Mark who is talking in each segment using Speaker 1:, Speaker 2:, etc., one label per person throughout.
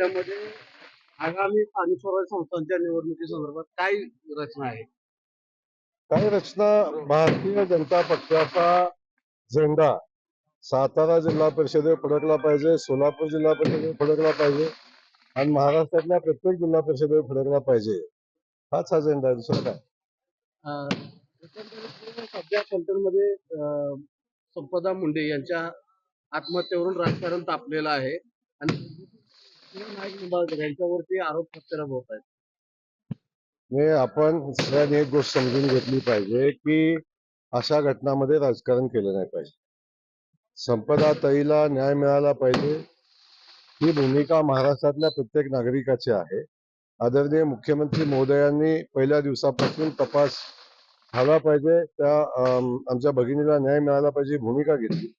Speaker 1: घटनेमध्ये आगामी स्थानिक स्वराज्य संस्थांच्या निवडणुकी संदर्भात काय रचना आहे?
Speaker 2: काही रचना भारतीय जनता पक्षाचा झेंडा. सातारा जिल्हा परिषदेवर फडकला पाहिजे सोलापूर जिल्हा परिषदेवर फडकला पाहिजे आणि महाराष्ट्रातल्या प्रत्येक जिल्हा परिषदेवर फडकला पाहिजे. हाच हा झेंडा आहे. दुसरा काय?
Speaker 1: सध्या फलटणमध्ये संपदा मुंडे यांच्या आत्महत्येवरून राजकारण तापलेलं आहे आणि यांच्यावरती आरोप प्रत्यारोप होत आहेत
Speaker 2: आपण सगळ्यांनी एक गोष्ट समजून घेतली पाहिजे की अशा घटनामध्ये राजकारण केलं नाही पाहिजे. संपदा ताईला न्याय मिळाला पाहिजे. ही भूमिका महाराष्ट्रातल्या प्रत्येक नागरिकाची आहे. आदरणीय मुख्यमंत्री महोदयांनी पहिल्या दिवसापासून तपास झाला पाहिजे. त्या आमच्या भगिनीला न्याय मिळाला पाहिजे भूमिका घेतली.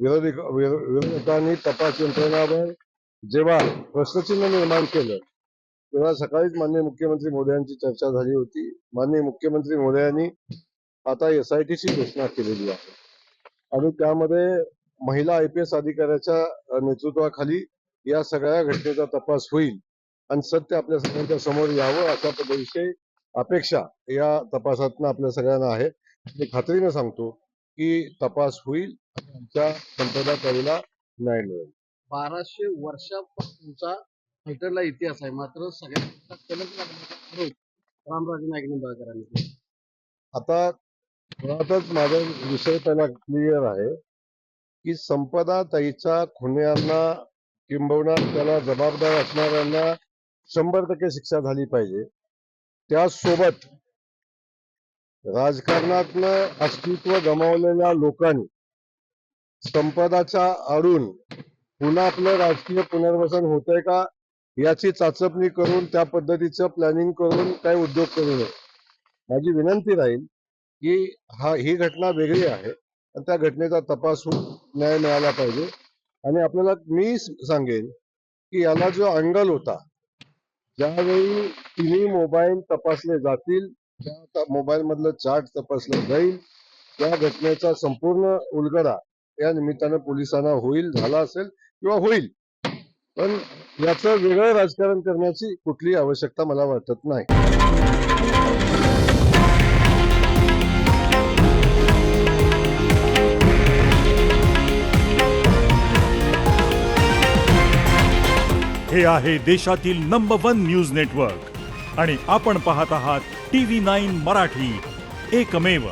Speaker 2: विरोधी विरोधकांनी तपास यंत्रणावर जेव्हा प्रश्नचिन्ह निर्माण केलं तेव्हा सकाळीच माननीय मुख्यमंत्री मोदयांची चर्चा झाली होती. माननीय मुख्यमंत्री मोदयांनी आता एस आय टीची घोषणा केलेली आहे. आणि त्यामध्ये महिला आय पी एस अधिकाऱ्याच्या नेतृत्वाखाली या सगळ्या घटनेचा तपास होईल आणि सत्य आपल्या सगळ्यांच्या समोर यावं अशा पद्धतीची अपेक्षा या तपासातनं आपल्या सगळ्यांना आहे. मी खात्रीनं सांगतो की तपास होईल आमच्या संपदा न्याय मिळेल.
Speaker 1: बाराशे वर्षापासूनचा फलटणला इतिहास आहे. मात्र सगळ्यात कलंक लागण्याचा रामराजे नाईक निंबाळकरांनी
Speaker 2: आता मुळातच माझा विषय पहिला क्लिअर आहे की संपदा ताईच्या खुन्यांना किंबहुना त्याला जबाबदार असणाऱ्यांना शंभर टक्के शिक्षा झाली पाहिजे. त्यासोबत राजकारणातलं अस्तित्व गमावलेल्या लोकांनी संपदाच्या आडून पुन्हा आपलं राजकीय पुनर्वसन होतंय का? याची चाचपणी करून त्या पद्धतीचं प्लॅनिंग करून काही उद्योग करू नये. माझी विनंती राहील की हा ही घटना वेगळी आहे आणि त्या घटनेचा तपास होऊन न्याय मिळाला पाहिजे. आणि आपल्याला मी सांगेन की याला जो अँगल होता ज्यावेळी तिन्ही मोबाईल तपासले जातील त्या मोबाईल मधलं चार्ट तपासलं जाईल त्या घटनेचा संपूर्ण उलगडा या निमित्तानं पोलिसांना होईल झाला असेल किंवा होईल. पण याचं वेगळं राजकारण करण्याची कुठली आवश्यकता मला वाटत नाही.
Speaker 3: हे आहे देशातील नंबर वन न्यूज नेटवर्क आणि आपण पाहत आहात टी व्ही नाईन मराठी. एकमेव